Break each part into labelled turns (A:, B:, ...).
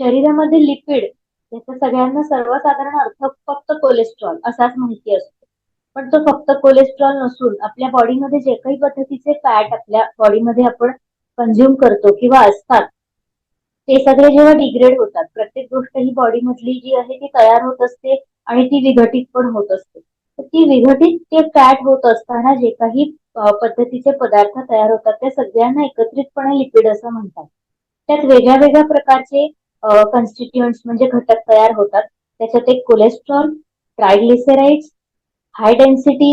A: शरीरामध्ये लिपिड याचा सगळ्यांना सर्वसाधारण अर्थ फक्त कोलेस्ट्रॉल असाच माहिती असतो. पण तो फक्त कोलेस्ट्रॉल नसून आपल्या बॉडीमध्ये जे काही पद्धतीचे फॅट आपल्या बॉडीमध्ये आपण कंझ्युम करतो किंवा असतात ते सगळे जेव्हा डिग्रेड होतात प्रत्येक गोष्ट ही बॉडीमधली जी आहे ती तयार होत असते आणि ती विघटित पण होत असते. तर ती विघटित ते फॅट होत असताना जे काही पद्धतीचे पदार्थ तयार होतात त्या सगळ्यांना एकत्रितपणे लिपिड असं म्हणतात. त्यात वेगळ्या वेगळ्या प्रकारचे कन्स्टिट्युएंट्स म्हणजे घटक तयार होतात. त्याच्यात एक cholesterol triglycerides high density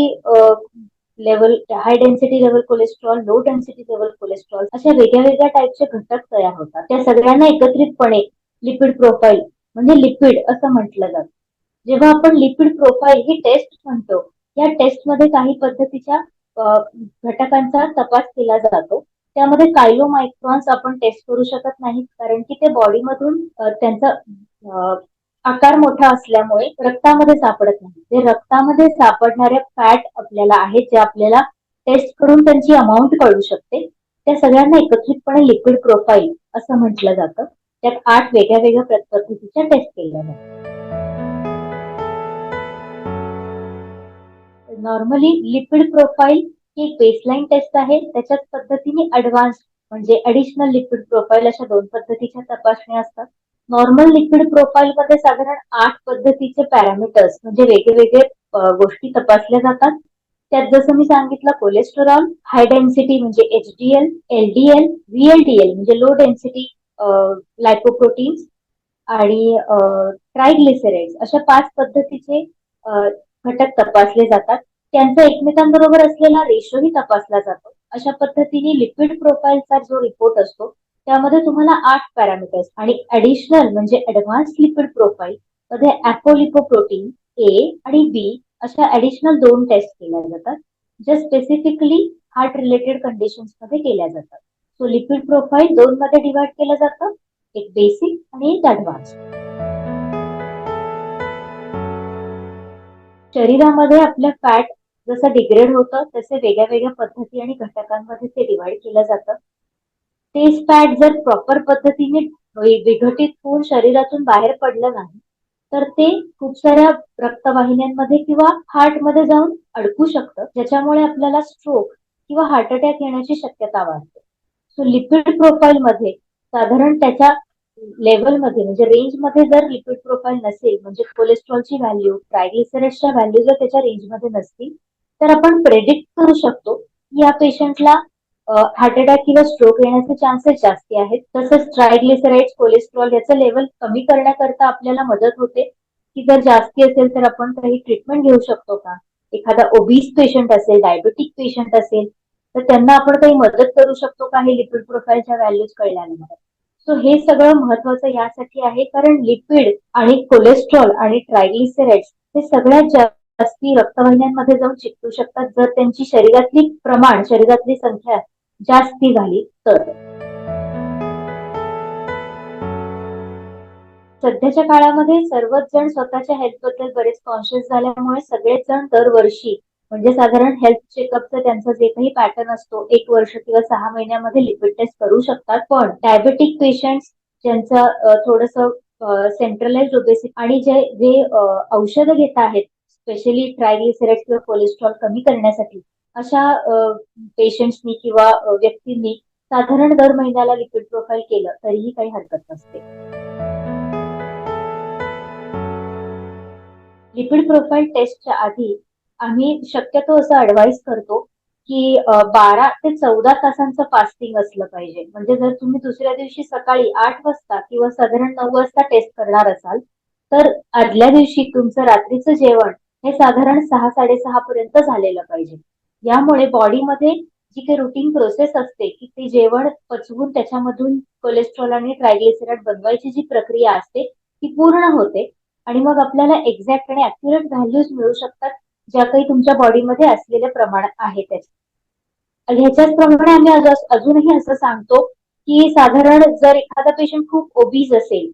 A: level high density level cholesterol low density level cholesterol अशा वेगळ्या वेगळ्या टाईपचे घटक तयार होतात. त्या सगळ्यांना एकत्रितपणे लिपिड प्रोफाईल म्हणजे लिपिड असं म्हटलं जातं. जेव्हा आपण लिपिड प्रोफाईल ही टेस्ट म्हणतो या टेस्टमध्ये काही पद्धतीच्या घटकांचा तपास केला जातो. त्यामध्ये कायलोमायक्रॉन्स आपण टेस्ट करू शकत नाही कारण की ते बॉडीमधून त्यांचा आकार मोठा असल्यामुळे रक्तामध्ये सापडत नाही. ते रक्तामध्ये सापडणाऱ्या फॅट आपल्याला आहेत जे आपल्याला टेस्ट करून त्यांची अमाऊंट कळू शकते त्या सगळ्यांना एकत्रितपणे लिक्विड प्रोफाईल असं म्हटलं जातं. त्यात आठ वेगळ्या वेगळ्या पद्धतीच्या टेस्ट केल्या जातात. नॉर्मली लिपिड प्रोफाईल ही बेसलाईन टेस्ट आहे त्याच्याच पद्धतीने ऍडव्हान्स म्हणजे ऍडिशनल लिक्विड प्रोफाईल अशा दोन पद्धतीच्या तपासण्या असतात. नॉर्मल लिक्विड प्रोफाईल मध्ये साधारण आठ पद्धतीचे पॅरामीटर्स म्हणजे वेगवेगळे गोष्टी तपासल्या जातात. त्यात जसं मी सांगितलं कोलेस्टेरॉल हाय डेन्सिटी म्हणजे H D L L D L VLDL म्हणजे लो डेन्सिटी लायकोप्रोटीन्स आणि ट्रायग्लिसराइड्स अशा पाच पद्धतीचे घटक तपासले जातात. त्यांचा एकमेकांबरोबर असलेला रेशोही तपासला जातो. अशा पद्धतीने लिपिड प्रोफाईलचा जो रिपोर्ट असतो त्यामध्ये तुम्हाला आठ पॅरामीटर्स आणि ऍडिशनल म्हणजे ऍडव्हान्स लिपिड प्रोफाईल मध्ये अपोलिपोप्रोटीन ए आणि बी अशा ऍडिशनल दोन टेस्ट केल्या जातात ज्या स्पेसिफिकली हार्ट रिलेटेड कंडिशन्समध्ये केल्या जातात. सो लिपिड प्रोफाईल दोन मध्ये डिवाइड केलं जातं एक बेसिक आणि एक ऍडव्हान्स शरीरामध्ये आपल्या फॅट जसं डिग्रेड होतं तसे वेगळ्या वेगळ्या पद्धती आणि घटकांमध्ये ते डिवाइड केलं जातं. ते फॅट जर प्रॉपर पद्धतीने विघटित होऊन शरीरातून बाहेर पडलं नाही तर ते खूप साऱ्या रक्तवाहिन्यांमध्ये किंवा हार्टमध्ये जाऊन अडकू शकतं ज्याच्यामुळे आपल्याला स्ट्रोक किंवा हार्ट अटॅक येण्याची शक्यता वाढते. सो लिपिड प्रोफाईल मध्ये साधारण त्याच्या लेवलमध्ये म्हणजे रेंजमध्ये जर लिपिड प्रोफाईल नसेल म्हणजे कोलेस्ट्रॉलची व्हॅल्यू ट्रायग्लिसराइड्सच्या व्हॅल्यू जर त्याच्या रेंजमध्ये नसतील तर आपण प्रेडिक्ट करू शकतो की या पेशंटला हार्ट अटॅक किंवा स्ट्रोक येण्याचे चान्सेस जास्ती आहेत. तसंच ट्रायग्लिसराइड कोलेस्ट्रॉल याचं लेवल कमी करण्याकरता आपल्याला मदत होते. की जर जास्ती असेल तर आपण काही ट्रीटमेंट घेऊ शकतो का? एखादा ओबीस पेशंट असेल डायबेटिक पेशंट असेल तर त्यांना आपण काही मदत करू शकतो का? हे लिपिड प्रोफाईलच्या व्हॅल्यूज कळल्यानंतर. सो हे सगळं महत्वाचं यासाठी आहे. कारण लिपिड आणि कोलेस्ट्रॉल आणि ट्रायग्लिसराइड्स हे सगळ्यात जास्त रक्तवाहिन्यांमध्ये जाऊन चिकटू शकतात. जर त्यांची शरीरातली प्रमाण शरीरातली संख्या जास्ती झाली तर. सध्याच्या काळामध्ये सर्वच जण स्वतःच्या हेल्थबद्दल बरेच कॉन्शियस झाल्यामुळे सगळेच जण दरवर्षी म्हणजे साधारण हेल्थ चेकअपचं त्यांचा जे काही पॅटर्न असतो एक वर्ष किंवा सहा महिन्यामध्ये लिपिड टेस्ट करू शकतात. पण डायबेटिक पेशंट ज्यांचं थोडस सेंट्रलाइज ओबेसिटी आणि जे जे औषधं घेत आहेत स्पेशली ट्रायग्लिसराइड किंवा कोलेस्ट्रॉल कमी करण्यासाठी अशा पेशंट्सनी किंवा व्यक्तींनी साधारण दर महिन्याला लिपिड प्रोफाईल केलं तरीही काही हरकत नसते. लिपिड प्रोफाईल टेस्टच्या आधी आम्ही शक्यतो असं अडवाईस करतो की बारा ते चौदा तासांचं फास्टिंग असलं पाहिजे. म्हणजे जर तुम्ही दुसऱ्या दिवशी सकाळी आठ वाजता किंवा साधारण नऊ वाजता टेस्ट करणार असाल तर आदल्या दिवशी तुमचं रात्रीचं जेवण हे साधारण सहा साडेसहा पर्यंत झालेलं पाहिजे. यामुळे बॉडीमध्ये जी काही रुटीन प्रोसेस असते की ते जेवण पचवून त्याच्यामधून कोलेस्ट्रॉल आणि ट्रायग्लिसराइड बनवायची जी प्रक्रिया असते ती पूर्ण होते. आणि मग आपल्याला एक्झॅक्ट आणि अॅक्युरेट व्हॅल्यूज मिळू शकतात ज्या काही तुमच्या बॉडीमध्ये असलेले प्रमाण आहे त्याचे. ह्याच्याच प्रमाणे आम्ही अजूनही असं सांगतो की साधारण जर एखादा पेशंट खूप ओबीज असेल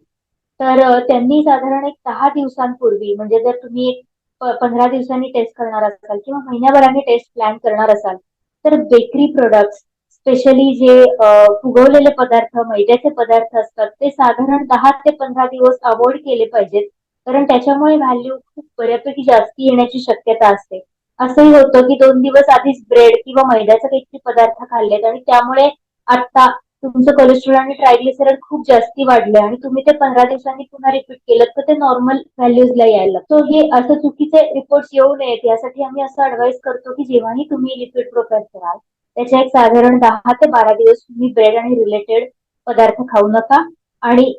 A: तर त्यांनी साधारण एक दहा दिवसांपूर्वी म्हणजे जर तुम्ही एक पंधरा दिवसांनी टेस्ट करणार असाल किंवा महिन्याभराने टेस्ट प्लॅन करणार असाल तर बेकरी प्रोडक्ट्स स्पेशली जे उगवलेले फुगवलेले पदार्थ मैद्याचे पदार्थ असतात ते साधारण दहा ते पंधरा दिवस अवॉइड केले पाहिजेत कारण त्याच्यामुळे व्हॅल्यू खूप बऱ्यापैकी जास्ती येण्याची शक्यता असते. असंही होतं की दोन दिवस आधीच ब्रेड किंवा मैद्याचे काहीतरी पदार्थ खाल्लेत आणि त्यामुळे आता तुमचं कोलेस्ट्रॉल आणि ट्रायग्लिसराइड खूप जास्ती वाढले आणि तुम्ही ते पंधरा दिवसांनी पुन्हा रिपीट केलं तर ते नॉर्मल व्हॅल्यूजला यायला. तर हे असं चुकीचे रिपोर्ट येऊ नयेत यासाठी आम्ही असं अडवाईस करतो की जेव्हाही तुम्ही लिपिड प्रोफाईल कराल त्याच्या एक साधारण दहा ते बारा दिवस तुम्ही ब्रेड आणि रिलेटेड पदार्थ खाऊ नका आणि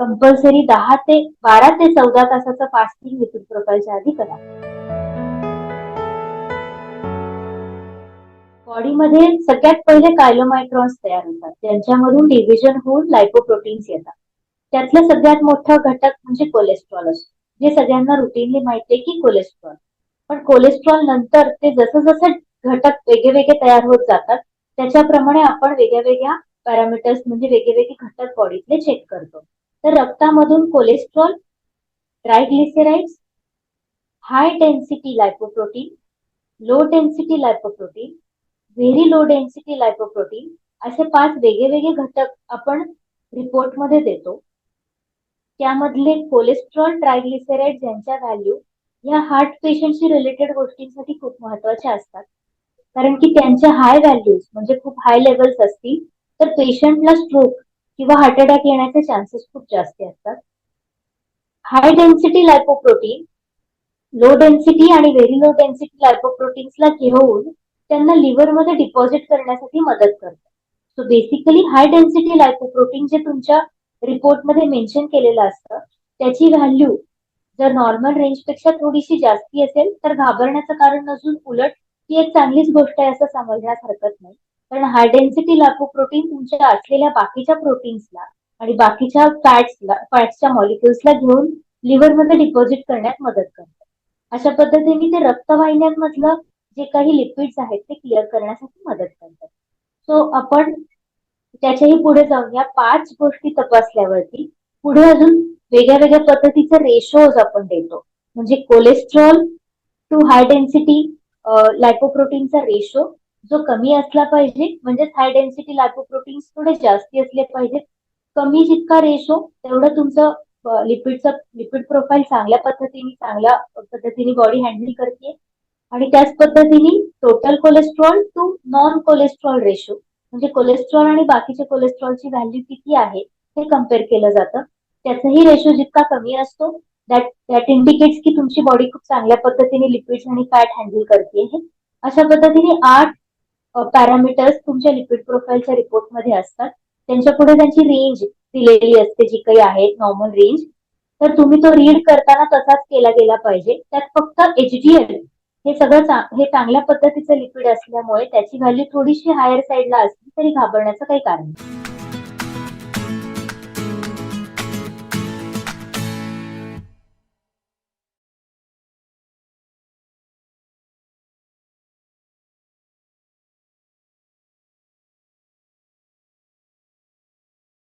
A: कंपल्सरी दहा ते बारा ते चौदा तासाचं फास्टिंग लिपिड प्रोफाईलच्या आधी करा. बॉडीमध्ये सगळ्यात पहिले कायलोमायक्रॉन्स तयार होतात. त्यांच्यामधून डिव्हिजन होऊन लायपोप्रोटीन्स येतात. त्यातलं सगळ्यात मोठं घटक म्हणजे कोलेस्ट्रॉल असतो. जे सगळ्यांना रुटीनली माहिती आहे की कोलेस्ट्रॉल. पण कोलेस्ट्रॉल नंतर ते जसं जसं घटक वेगळे वेगळे तयार होत जातात त्याच्याप्रमाणे आपण वेगळ्या वेगळ्या पॅरामीटर्स म्हणजे वेगवेगळे घटक बॉडीतले चेक करतो. तर रक्तामधून cholesterol triglycerides high density lipoprotein low density lipoprotein very low density lipoprotein असे पाच वेगळे वेगळे घटक आपण रिपोर्टमध्ये देतो. त्यामधले कोलेस्ट्रॉल ट्रायग्लिसेराइड यांच्या व्हॅल्यू या हार्ट पेशंटशी रिलेटेड गोष्टींसाठी खूप महत्त्वाच्या असतात. कारण की त्यांच्या हाय व्हॅल्यूज म्हणजे खूप हाय लेवल्स असतील तर पेशंटला स्ट्रोक किंवा हार्ट अटॅक येण्याचे चान्सेस खूप जास्त असतात. High density lipoprotein low density आणि व्हेरी लो डेन्सिटी लायपोप्रोटीन्सला घेऊन त्यांना लिव्हरमध्ये डिपॉझिट करण्यासाठी मदत करतात. So basically high density lipoprotein जे तुमच्या रिपोर्टमध्ये मेन्शन केलेलं असतं त्याची व्हॅल्यू जर नॉर्मल रेंजपेक्षा थोडीशी जास्ती असेल तर घाबरण्याचं कारण नसून उलट ती एक चांगलीच गोष्ट आहे असं समजण्यास हरकत नाही. कारण हाय डेन्सिटी लायपोप्रोटीन तुमच्या असलेल्या बाकीच्या प्रोटीन्सला आणि बाकीच्या फॅट्सला फॅट्सच्या मॉलिक्युल्सला घेऊन लिव्हरमध्ये डिपॉझिट करण्यात मदत करतात. अशा पद्धतीने ते रक्तवाहिन्यांमधलं जे काही लिपिड्स आहेत ते क्लिअर करण्यासाठी मदत करतात. सो आपण त्याच्याही पुढे जाऊन या पाच गोष्टी तपासल्यावरती पुढे अजून वेगळ्या वेगळ्या पद्धतीचे रेशोज आपण देतो. म्हणजे कोलेस्ट्रॉल टू हाय डेन्सिटी लायपोप्रोटीनचा रेशो जो कमी असला पाहिजे म्हणजेच हाय डेन्सिटी लायपोप्रोटीन्स थोडे जास्ती असले पाहिजेत. कमी जितका रेशो तेवढं तुमचं लिपिडचं लिपिड प्रोफाईल चांगल्या पद्धतीने चांगल्या पद्धतीने बॉडी हँडल करते आणि त्याच पद्धतीने total cholesterol to non cholesterol ratio म्हणजे कोलेस्ट्रॉल आणि बाकीच्या कोलेस्ट्रॉलची व्हॅल्यू किती आहे हे कंपेअर केलं जातं. त्याचाही रेशो जितका कमी असतो दॅट दॅट इंडिकेट्स की तुमची बॉडी खूप चांगल्या पद्धतीने लिपिड्स आणि फॅट हँडल करते अशा पद्धतीने आठ पॅरामीटर्स तुमच्या लिपिड प्रोफाईलच्या रिपोर्टमध्ये असतात. त्यांच्या पुढे त्यांची रेंज दिलेली असते जी काही आहे नॉर्मल रेंज तर तुम्ही तो रीड करताना तसाच केला गेला पाहिजे. त्यात फक्त एचडीएल हे सगळं हे चांगल्या पद्धतीचं लिक्विड असल्यामुळे त्याची व्हॅल्यू थोडीशी हायर साईडला असली तरी घाबरण्याचं काही कारण नाही.